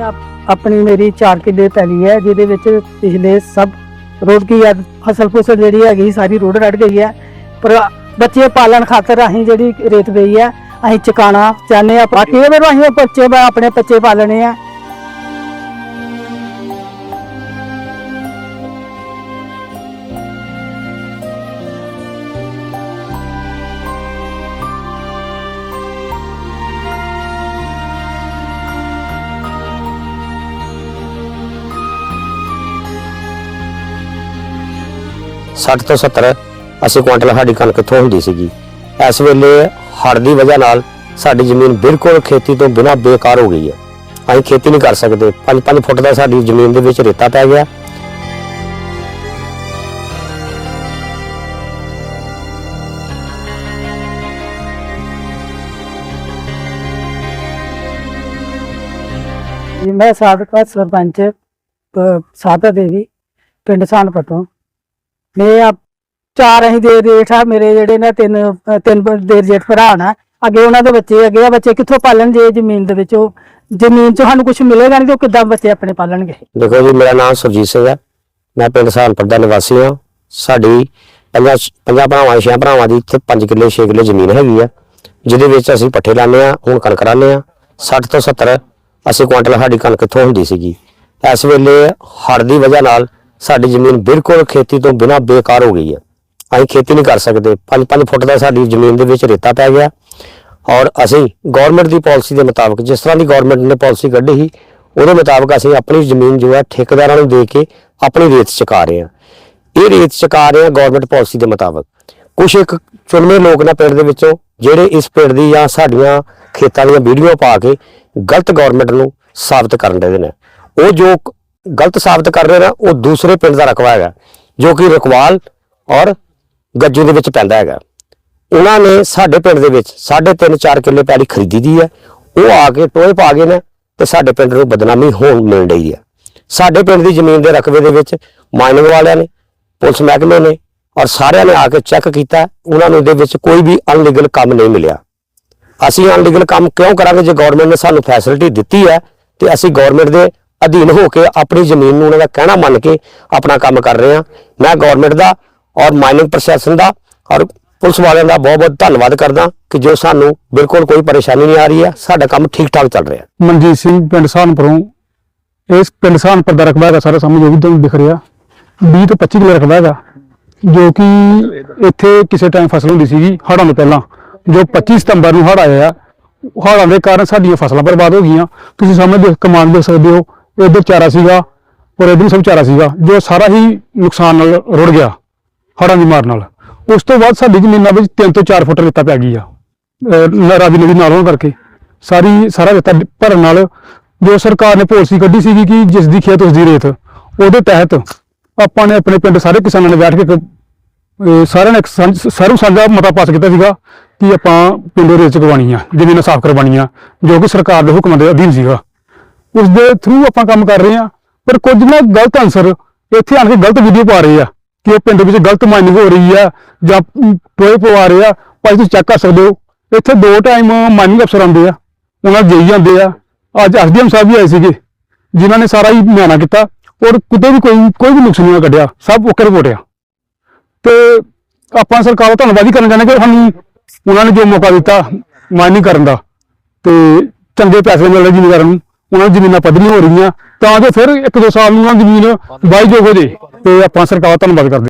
ਇਹ ਆਪਣੀ ਮੇਰੀ 4 ਕਿੱਲੇ ਪੈਲੀ ਹੈ, ਜਿਹਦੇ ਵਿੱਚ ਪਿਛਲੇ ਸਭ ਰੋਡ ਕੀ ਹੈ ਫਸਲ ਫੁਸਲ ਜਿਹੜੀ ਹੈਗੀ ਸਾਰੀ ਰੋਡ ਰੜ ਗਈ ਹੈ। ਪਰ ਬੱਚੇ ਪਾਲਣ ਖਾਤਰ ਅਸੀਂ ਜਿਹੜੀ ਰੇਤ ਪਈ ਹੈ, ਅਸੀਂ ਚਕਾਣਾ ਚਾਹੁੰਦੇ ਆ ਬਾਕੀ ਇਹ ਮੇਰੇ ਅਸੀਂ ਬੱਚੇ ਆਪਣੇ ਬੱਚੇ ਪਾਲਣੇ ਆ। ਸੱਠ ਤੋਂ 70 80 ਕੁਇੰਟਲ ਸਾਡੀ ਕਣਕ ਇੱਥੋਂ ਹੁੰਦੀ ਸੀਗੀ। ਇਸ ਵੇਲੇ ਹੜ੍ਹ ਦੀ ਵਜ੍ਹਾ ਨਾਲ ਸਾਡੀ ਜ਼ਮੀਨ ਬਿਲਕੁਲ ਖੇਤੀ ਤੋਂ ਬਿਨਾਂ ਬੇਕਾਰ ਹੋ ਗਈ ਹੈ। ਅਸੀਂ ਖੇਤੀ ਨਹੀਂ ਕਰ ਸਕਦੇ। 5-5 ਫੁੱਟ ਦਾ ਸਾਡੀ ਜ਼ਮੀਨ ਦੇ ਵਿੱਚ ਰੇਤਾ ਪੈ ਗਿਆ। ਜੀ ਮੈਂ ਸਾਬਕਾ ਸਰਪੰਚ ਅ, ਸਾਦਾ ਦੇਵੀ ਪਿੰਡ ਸਾਨਪੁਰ ਤੋਂ ਮੈਂ ਆ ਚਾਰ ਅਸੀਂ ਦੇ ਰੇਠ ਆ, ਮੇਰੇ ਜਿਹੜੇ ਨੇ ਤਿੰਨ ਤਿੰਨ ਬ- ਜੇਠ ਭਰਾ ਨਾ। ਅੱਗੇ ਉਹਨਾਂ ਦੇ ਬੱਚੇ ਅੱਗੇ ਆ, ਬੱਚੇ ਕਿੱਥੋਂ ਪਾਲਣ ਜੇ ਜ਼ਮੀਨ ਦੇ ਵਿੱਚ? ਉਹ ਜ਼ਮੀਨ 'ਚ ਸਾਨੂੰ ਕੁਝ ਮਿਲੇਗਾ ਨਹੀਂ ਤੇ ਉਹ ਕਿੱਦਾਂ ਬੱਚੇ ਆਪਣੇ ਪਾਲਣਗੇ? ਦੇਖੋ ਜੀ, ਮੇਰਾ ਨਾਮ ਸੁਰਜੀਤ ਸਿੰਘ ਹੈ ਮੈਂ ਪਿੰਡ ਸਹਾਰਨਪੁਰ ਦਾ ਨਿਵਾਸੀ ਹਾਂ। ਸਾਡੀ ਪੰਜਾਂ ਪੰਜਾਂ ਭਰਾਵਾਂ ਛੇ ਭਰਾਵਾਂ ਦੀ ਇੱਥੇ 5 ਕਿੱਲੇ 6 ਕਿੱਲੇ ਜ਼ਮੀਨ ਹੈਗੀ ਆ। ਜਿਹਦੇ ਵਿੱਚ ਅਸੀਂ ਪੱਠੇ ਲਾਉਂਦੇ ਆ ਹੁਣ ਕਣਕ ਲਾਉਂਦੇ ਆ 60 ਤੋਂ 70 80 ਕੁਇੰਟਲ ਸਾਡੀ ਕਣਕ ਇੱਥੋਂ ਹੁੰਦੀ ਸੀਗੀ। ਇਸ ਵੇਲੇ ਹੜ੍ਹ ਦੀ ਵਜ੍ਹਾ ਨਾਲ ਸਾਡੀ ਜ਼ਮੀਨ ਬਿਲਕੁਲ ਖੇਤੀ ਤੋਂ ਬਿਨਾਂ ਬੇਕਾਰ ਹੋ ਗਈ ਹੈ। ਅਸੀਂ ਖੇਤੀ ਨਹੀਂ ਕਰ ਸਕਦੇ। 5-5 ਫੁੱਟ ਦਾ ਸਾਡੀ ਜ਼ਮੀਨ ਦੇ ਵਿੱਚ ਰੇਤਾ ਪੈ ਗਿਆ। ਔਰ ਅਸੀਂ ਗਵਰਨਮੈਂਟ ਦੀ ਪਾਲਿਸੀ ਦੇ ਮੁਤਾਬਕ, ਜਿਸ ਤਰ੍ਹਾਂ ਦੀ ਗਵਰਨਮੈਂਟ ਨੇ ਪਾਲਿਸੀ ਕੱਢੀ ਸੀ, ਉਹਦੇ ਮੁਤਾਬਕ ਅਸੀਂ ਆਪਣੀ ਜ਼ਮੀਨ ਜੋ ਹੈ ਠੇਕੇਦਾਰਾਂ ਨੂੰ ਦੇ ਕੇ ਆਪਣੀ ਰੇਤ ਚੁਕਾ ਰਹੇ ਹਾਂ। ਇਹ ਰੇਤ ਚੁਕਾ ਰਹੇ ਹਾਂ ਗਵਰਨਮੈਂਟ ਪਾਲਿਸੀ ਦੇ ਮੁਤਾਬਕ। ਕੁਝ ਇੱਕ ਚੁਣਵੇਂ ਲੋਕ ਨੇ ਪਿੰਡ ਦੇ ਵਿੱਚੋਂ, ਜਿਹੜੇ ਇਸ ਪਿੰਡ ਦੀ ਜਾਂ ਸਾਡੀਆਂ ਖੇਤਾਂ ਦੀਆਂ ਵੀਡੀਓ ਪਾ ਕੇ ਗਲਤ ਗਵਰਨਮੈਂਟ ਨੂੰ ਸਾਬਤ ਕਰਨ ਦੇ ਨੇ। ਉਹ ਜੋ ਗਲਤ ਸਾਬਤ ਕਰ ਰਹੇ ਨੇ, ਉਹ ਦੂਸਰੇ ਪਿੰਡ ਦਾ ਰਕਬਾ ਹੈਗਾ, ਜੋ ਕਿ ਰਕਵਾਲ ਔਰ ਗੱਜੂ ਦੇ ਵਿੱਚ ਪੈਂਦਾ ਹੈਗਾ। ਉਹਨਾਂ ਨੇ ਸਾਡੇ ਪਿੰਡ ਦੇ ਵਿੱਚ 3.5 4 ਕਿੱਲੇ ਪੈਲੀ ਖਰੀਦੀ ਦੀ ਹੈ, ਉਹ ਆ ਕੇ ਟੋਏ ਪਾ ਗਏ ਨੇ ਤੇ ਸਾਡੇ ਪਿੰਡ ਨੂੰ ਬਦਨਾਮੀ ਹੋਣ ਮਿਲ ਰਹੀ ਹੈ। ਸਾਡੇ ਪਿੰਡ ਦੀ ਜ਼ਮੀਨ ਦੇ ਰਕਬੇ ਦੇ ਵਿੱਚ ਮਾਈਨਿੰਗ ਵਾਲਿਆਂ ਨੇ, ਪੁਲਿਸ ਮਹਿਕਮੇ ਨੇ ਔਰ ਸਾਰਿਆਂ ਨੇ ਆ ਕੇ ਚੈੱਕ ਕੀਤਾ, ਉਹਨਾਂ ਨੂੰ ਇਹਦੇ ਵਿੱਚ ਕੋਈ ਵੀ ਅਨਲੀਗਲ ਕੰਮ ਨਹੀਂ ਮਿਲਿਆ। ਅਸੀਂ ਅਨਲੀਗਲ ਕੰਮ ਕਿਉਂ ਕਰਾਂਗੇ? ਜੇ ਗਵਰਨਮੈਂਟ ਨੇ ਸਾਨੂੰ ਫੈਸਿਲਿਟੀ ਦਿੱਤੀ ਹੈ ਤੇ ਅਸੀਂ ਗਵਰਨਮੈਂਟ ਦੇ ਅਧੀਨ ਹੋ ਕੇ ਆਪਣੀ ਜ਼ਮੀਨ ਨੂੰ ਉਹਨਾਂ ਦਾ ਕਹਿਣਾ ਮੰਨ ਕੇ ਆਪਣਾ ਕੰਮ ਕਰ ਰਹੇ ਹਾਂ। ਮੈਂ ਗਵਰਨਮੈਂਟ ਦਾ ਔਰ ਮਾਈਨਿੰਗ ਪ੍ਰਸ਼ਾਸਨ ਦਾ ਔਰ ਪੁਲਿਸ ਵਾਲਿਆਂ ਦਾ ਬਹੁਤ ਬਹੁਤ ਧੰਨਵਾਦ ਕਰਦਾ ਕਿ ਜੋ ਸਾਨੂੰ ਬਿਲਕੁਲ ਕੋਈ ਪਰੇਸ਼ਾਨੀ ਨਹੀਂ ਆ ਰਹੀ ਹੈ, ਸਾਡਾ ਕੰਮ ਠੀਕ ਠਾਕ ਚੱਲ ਰਿਹਾ ਮਨਜੀਤ ਸਿੰਘ ਪਿੰਡ ਸਹਾਰਨਪੁਰੋਂ ਇਸ ਪਿੰਡ ਸਹਾਰਨਪੁਰ ਦਾ ਰਕਬਾ ਹੈਗਾ ਸਾਰਾ ਸਾਹਮਣੇ ਜੋ ਵੀ ਤੁਹਾਨੂੰ ਦਿਖ ਰਿਹਾ। 20 ਤੋਂ 25 ਕਿਲੋ ਰਕਬਾ ਹੈਗਾ, ਜੋ ਕਿ ਇੱਥੇ ਕਿਸੇ ਟਾਈਮ ਫਸਲ ਹੁੰਦੀ ਸੀਗੀ, ਹੜ੍ਹਾਂ ਤੋਂ ਪਹਿਲਾਂ। ਜੋ 25 ਸਤੰਬਰ ਨੂੰ ਹੜ੍ਹ ਆਇਆ, ਹੜ੍ਹਾਂ ਦੇ ਕਾਰਨ ਸਾਡੀਆਂ ਫਸਲਾਂ ਬਰਬਾਦ ਹੋ ਗਈਆਂ। ਤੁਸੀਂ ਸਾਹਮਣੇ ਦੇਖ ਕਮਾਨ ਦੇਖ ਸਕਦੇ ਹੋ ਇੱਧਰ ਚਾਰਾ ਸੀਗਾ ਔਰ ਇੱਧਰ ਸਭ ਚਾਰਾ ਸੀਗਾ, ਜੋ ਸਾਰਾ ਹੀ ਨੁਕਸਾਨ ਨਾਲ ਰੁੜ ਗਿਆ, ਹੜ੍ਹਾਂ ਦੀ ਮਾਰ ਨਾਲ। ਉਸ ਤੋਂ ਬਾਅਦ ਸਾਡੀ ਜ਼ਮੀਨਾਂ ਵਿੱਚ 3 ਤੋਂ 4 ਫੁੱਟ ਰੇਤਾ ਪੈ ਗਈ ਆ, ਅਹ ਰਾਵੀ ਨਦੀ ਨਾਲ ਹੋਣ ਕਰਕੇ। ਸਾਰੀ, ਸਾਰਾ ਰੇਤਾ ਭਰਨ ਨਾਲ ਜੋ ਸਰਕਾਰ ਨੇ ਪਾਲਿਸੀ ਕੱਢੀ ਸੀਗੀ ਕਿ ਜਿਸ ਦੀ ਖੇਤ ਉਸ ਦੀ ਰੇਤ, ਉਹਦੇ ਤਹਿਤ ਆਪਾਂ ਨੇ ਆਪਣੇ ਪਿੰਡ ਸਾਰੇ ਕਿਸਾਨਾਂ ਨੇ ਬੈਠ ਕੇ ਸਾਰਿਆਂ ਨੇ ਇੱਕ ਸਾਂਝ- ਸਰਵ ਸਾਂਝਾ ਮਤਾ ਪਾਸ ਕੀਤਾ ਸੀਗਾ ਕਿ ਆਪਾਂ ਪਿੰਡੋਂ ਰੇਤ ਚੁਕਵਾਉਣੀ ਆ, ਜ਼ਮੀਨਾਂ ਸਾਫ਼ ਕਰਵਾਉਣੀ ਆ ਜੋ ਕਿ ਸਰਕਾਰ ਦੇ ਹੁਕਮਾਂ ਦੇ ਅਧੀਨ ਸੀਗਾ। ਉਸ ਦੇ ਥਰੂ ਆਪਾਂ ਕੰਮ ਕਰ ਰਹੇ ਆ ਪਰ ਕੁਝ ਨਾ ਗਲਤ ਅਨਸਰ ਇੱਥੇ ਆਣ ਕੇ ਗਲਤ ਵੀਡੀਓ ਪਾ ਰਹੇ ਆ ਕਿ ਉਹ ਪਿੰਡ ਵਿੱਚ ਗਲਤ ਮਾਈਨਿੰਗ ਹੋ ਰਹੀ ਆ ਜਾਂ ਟੋਏ ਪਵਾ ਰਹੇ ਆ, ਭਾਈ ਤੁਸੀਂ ਚੈੱਕ ਕਰ ਸਕਦੇ ਹੋ, ਇੱਥੇ ਦੋ ਟਾਈਮ ਮਾਈਨਿੰਗ ਅਫਸਰ ਆਉਂਦੇ ਆ, ਉਹਨਾਂ ਦੇ ਜਾਂਦੇ ਆ। ਅੱਜ ਐਸਡੀਐਮ ਸਾਹਿਬ ਵੀ ਆਏ ਸੀਗੇ, ਜਿਨ੍ਹਾਂ ਨੇ ਸਾਰਾ ਹੀ ਮਿਆਨਾ ਕੀਤਾ ਔਰ ਕਿਤੇ ਵੀ ਕੋਈ ਕੋਈ ਵੀ ਨੁਕਸਾਨ ਨਹੀਂ ਕੱਢਿਆ, ਸਭ ਓਕੇ ਰਿਪੋਰਟ ਆ। ਤੇ ਆਪਾਂ ਸਰਕਾਰ ਦਾ ਧੰਨਵਾਦ ਹੀ ਕਰਨਾ ਚਾਹੁੰਦੇ ਕਿ ਸਾਨੂੰ ਉਹਨਾਂ ਨੇ ਜੋ ਮੌਕਾ ਦਿੱਤਾ ਮਾਈਨਿੰਗ ਕਰਨ ਦਾ, ਤੇ ਚੰਗੇ ਪੈਸੇ ਮਿਲ ਰਹੇ ਜ਼ਿਮੀਂਦਾਰਾਂ ਨੂੰ। ਉਹਨਾਂ ਦੀ ਜ਼ਮੀਨਾਂ ਪੱਧਰੀਆਂ ਹੋ ਰਹੀਆਂ, ਤਾਂ ਜੋ ਫਿਰ ਇੱਕ ਦੋ ਸਾਲ ਨੂੰ ਉਹਨਾਂ ਦੀ ਜ਼ਮੀਨ ਵਾਹੀਯੋਗ ਹੋ ਜੇ, ਤੇ ਆਪਾਂ ਸਰਕਾਰ ਧੰਨਵਾਦ ਕਰਦੇ